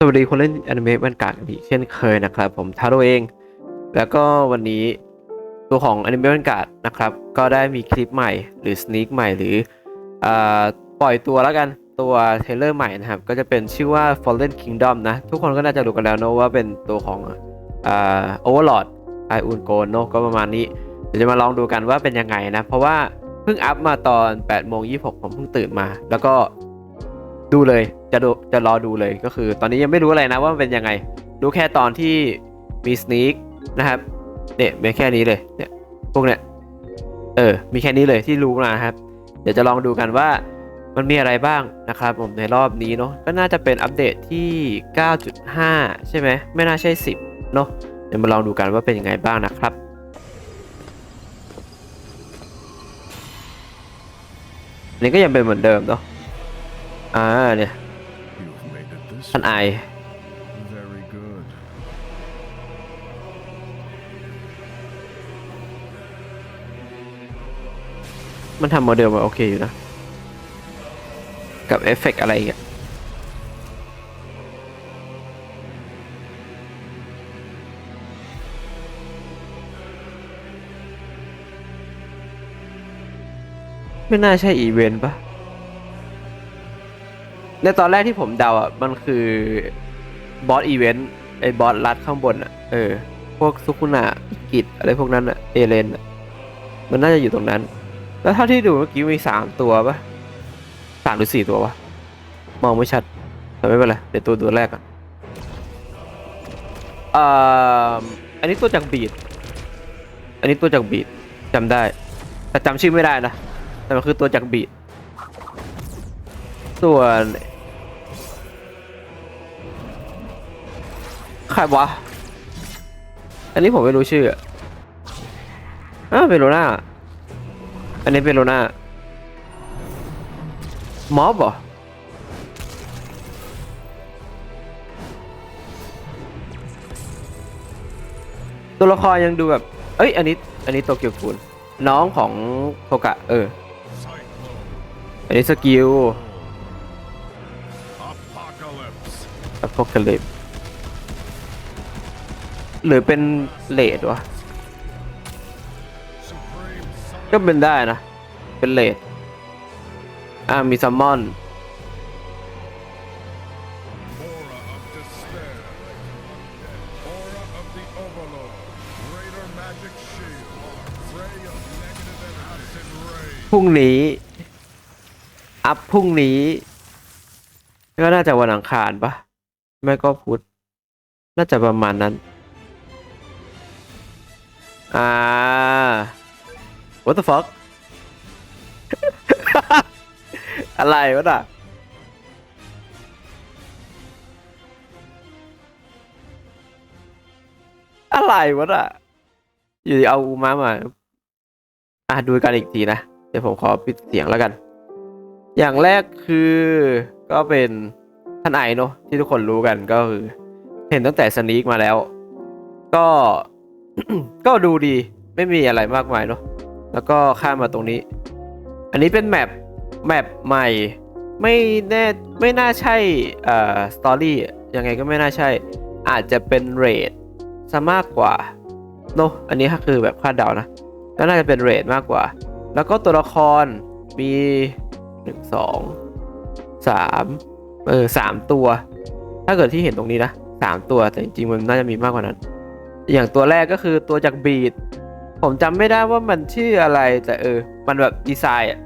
สวัสดีคนเล่นอนิเมะบันการอีกเช่นเคยนะครับ ผมทาโร่เอง แล้วก็วันนี้ตัวของอนิเมะบันการนะครับ ก็ได้มีคลิปใหม่หรือสเน k ใหม่หรืออปล่อยตัวแล้วกันตัวเทเลอร์ใหม่นะครับ ก็จะเป็นชื่อว่า Fallen Kingdom นะ ทุกคนก็น่าจะรู้กันแล้วเนอะว่าเป็นตัวของอ Overlord ไออุนโกนก็ประมาณนี้ เดี๋ยวจะมาลองดูกันว่าเป็นยังไงนะ เพราะว่าเพิ่งอัพมาตอน8โมง26ผมเพิ่งตื่นมา แล้วก็ดูเลย จะดูจะรอดูเลยก็คือ ตอนนี้ยังไม่รู้อะไรนะว่ามันเป็นยังไง รู้แค่ตอนที่มีส n น a นะครับเนี่ยมีแค่นี้เลยเนี่ยพวกเนี้ยเออมีแค่นี้เลยที่รู้นะครับ เดี๋ยวจะลองดูกันว่ามันมีอะไรบ้างนะครับ ผมในรอบนี้เนาะก็น่าจะเป็นอัปเดตที่ 9.5 ใช่ไหมไม่น่าใช่ 10 เนาะเดี๋ยวมาลองดูกันว่าเป็นยังไงบ้างนะครับนนี้ก็ยังเป็นเหมือนเดิมเนาะอ่าเนี่ย ท่านไอ very good. มันทำโมเดลมาโอเคอยู่นะ กับเอฟเฟกต์อะไรอีกอะไม่น่าใช่อีเวนต์ปะ ในตอนแรกที่ผมเดาอะมันคือบอสอีเวนต์ไอ้บอสรัดข้างบนอะเออ พวกซุกุนะอิกิตอะไรพวกนั้นอะเอเลนอะมันน่าจะอยู่ตรงนั้น แล้วเท่าที่ดูเมื่อกี้มีสามตัวปะสามหรือสี่ตัววะมองไม่ชัดแต่ไม่เป็นไรเดี๋ยวตัวตัวแรกก่อนเอ่ออันนี้ตัวจากบีดอันนี้ตัวจากบีดจำได้ แต่จำชื่อไม่ได้นะแต่มันคือตัวจากบีด ส่วนใครวะ อันนี้ผมไม่รู้ชื่ออะอ้าเปโลน่าอันนี้เปโลน่าม็อบเหรอตัวละครยังดูแบบ เอ้ย อันนี้ อันนี้โตเกียวคูนน้องของโทกะ เออ อันนี้สกิล อพกเลบหรือเป็นเลดวะ ก็เป็นได้นะ เป็นเลดอ่ามีซัมมอนพรุ่งนี้ อัพพรุ่งนี้ ก็น่าจะวันอังคารปะ ไม่ก็พุธน่าจะประมาณนั้น อ่า what the fuck อะไรวะน่ะอะไรวะน่ะ อยู่ดีเอาอูมามา อะดูกันอีกทีนะ เดี๋ยวผมขอปิดเสียงแล้วกัน อย่างแรกคือก็เป็น ท่านไอเนอะที่ทุกคนรู้กันก็คือ เห็นตั้งแต่สนีกมาแล้ว ก็ก็ดูดีไม่มีอะไรมากมายเนอะแล้วก็ข้ามมาตรงนี้ อันนี้เป็นแมปแมปใหม่ไม่แน่ไม่น่าใช่เอ่อสตอรี่ยังไงก็ไม่น่าใช่ อาจจะเป็นเรทซะมากกว่าเนอะอันนี้ก็คือแบบคาดเดานะก็น่าจะเป็นเรทมากกว่า แล้วก็ตัวละครมีหนึ่งสองสาม เออสามตัว ถ้าเกิดที่เห็นตรงนี้นะสามตัวแต่จริงๆมันน่าจะมีมากกว่านั้น อย่างตัวแรกก็คือตัวจากบีดผมจำไม่ได้ว่ามันชื่ออะไรแต่เออ มันแบบดีไซน์อะ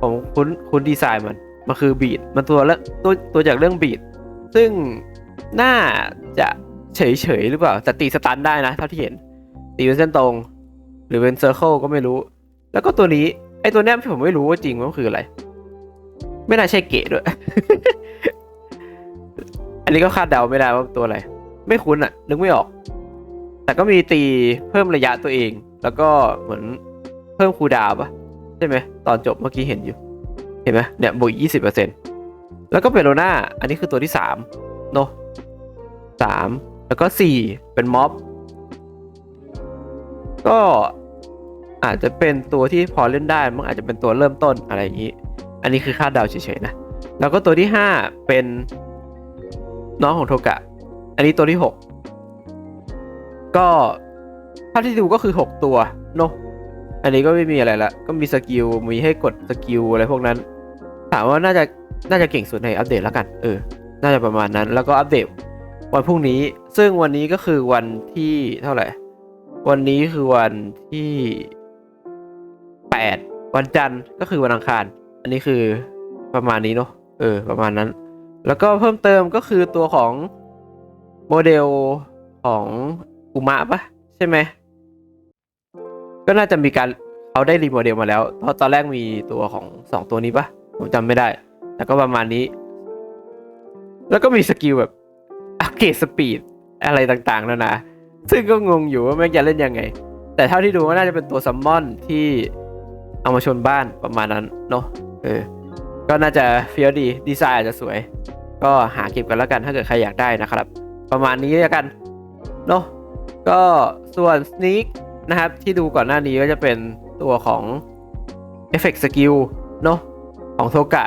ผมคุ้นคุ้นดีไซน์มันมันคือบีดมันตัวเรื่องตัวตัวจากเรื่องบีดซึ่งน่าจะเฉยๆหรือเปล่าแต่ตีสตันได้นะเท่าที่เห็น ตีเป็นเส้นตรง หรือเป็นเซอร์เคิลก็ไม่รู้ แล้วก็ตัวนี้ไอตัวเนี้ยผมไม่รู้ว่าจริงว่ามันคืออะไร ไม่น่าใช่เกะด้วย อันนี้ก็คาดเดาไม่ได้ว่าตัวอะไร ไม่คุ้นอะนึกไม่ออก แต่ก็มีตีเพิ่มระยะตัวเอง แล้วก็เหมือนเพิ่มคูดาวปะใช่ไหมตอนจบเมื่อกี้เห็นอยู่ เห็นไหมเนี่ยบวกยี่สิบเปอร์เซ็นแล้วก็เปโรนาอันนี้คือตัวที่สามเนอะสามแล้วก็สี่เป็นม็อบ ก็อาจจะเป็นตัวที่พอเล่นได้มันอาจจะเป็นตัวเริ่มต้นอะไรอย่างนี้ อันนี้คือคาดเดาเฉยๆนะ แล้วก็ตัวที่ห้าเป็น น้องของโทกะ อันนี้ตัวที่หกก็ถ้าที่ดูก็คือหกตัวเนอะอันนี้ก็ไม่มีอะไรละก็มีสกิลมีให้กดสกิลอะไรพวกนั้น ถามว่าน่าจะน่าจะเก่งสุดในอัปเดตแล้วกัน เออ น่าจะประมาณนั้น แล้วก็อัปเดตวันพรุ่งนี้ ซึ่งวันนี้ก็คือวันที่เท่าไหร่ วันนี้คือวันที่แปดวันจันทร์ก็คือวันอังคาร อันนี้คือประมาณนี้เนาะ เออ ประมาณนั้น แล้วก็เพิ่มเติมก็คือตัวของโมเดลของอุมะปะใช่ไหม ก็น่าจะมีการเขาได้รีโมเดลมาแล้ว เพราะตอนแรกมีตัวของสองตัวนี้ปะผมจำไม่ได้แต่ก็ประมาณนี้ แล้วก็มีสกิลแบบอัปเกรดสปีดอะไรต่างๆแล้วนะ ซึ่งก็งงอยู่ว่าแม่งจะเล่นยังไง แต่เท่าที่ดูก็น่าจะเป็นตัวซัมมอนที่เอามาชนบ้านประมาณนั้นเนาะเออ ก็น่าจะเฟี้ยวดีดีไซน์อาจจะสวย ก็หาเก็บกันแล้วกันถ้าเกิดใครอยากได้นะครับ ประมาณนี้แล้วกันเนาะก็ส่วน Sneak นะครับ ที่ดูก่อนหน้านี้ก็จะเป็นตัวของ Effect Skill เนาะของโทกะ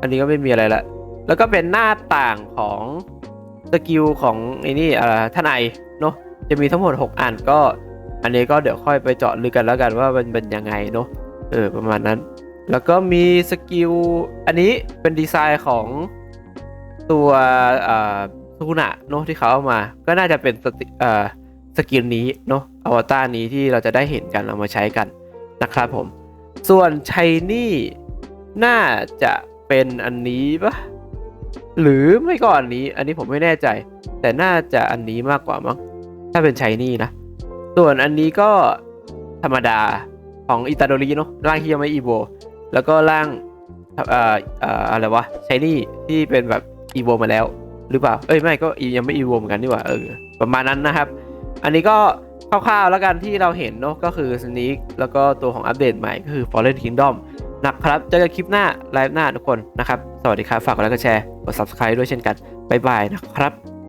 อันนี้ก็ไม่มีอะไรละ แล้วก็เป็นหน้าต่างของสกิลของไอ้นี่อ่าท่านไอเนาะจะมีทั้งหมด 6 อันก็ อันนี้ก็เดี๋ยวค่อยไปเจาะลึกกันแล้วกันว่ามันเป็นยังไงเนาะเออประมาณนั้น แล้วก็มีสกิล อันนี้เป็นดีไซน์ของตัวอ่าซูกุนะเนาะที่เขาเอามา ก็น่าจะเป็นสสกิลนี้เนาะอวตารนี้ที่เราจะได้เห็นกันเอามาใช้กันนะครับผม ส่วนชัยนี่น่าจะเป็นอันนี้ปะหรือไม่ก็อันนี้ อันนี้ผมไม่แน่ใจ แต่น่าจะอันนี้มากกว่ามั้งถ้าเป็นชัยนี่นะ ส่วนอันนี้ก็ธรรมดาของอิตาโดริเนาะร่างที่ยังไม่อีโว แล้วก็ร่างเอ่อเอ่ออะไรวะชัยนี่ที่เป็นแบบอีโวมาแล้วหรือเปล่า เอ้ยไม่ก็ยังไม่อีโวเหมือนกันนี่หว่าเออประมาณนั้นนะครับ อันนี้ก็คร่าวๆแล้วกันที่เราเห็นเนาะก็คือสนิกแล้วก็ตัวของอัปเดตใหม่ก็คือ Fallen Kingdom นะครับเจอกันคลิปหน้าไลฟ์หน้าทุกคนนะครับ สวัสดีครับ ฝากกดไลค์กดแชร์กด subscribe ด้วยเช่นกัน บ๊ายบายนะครับ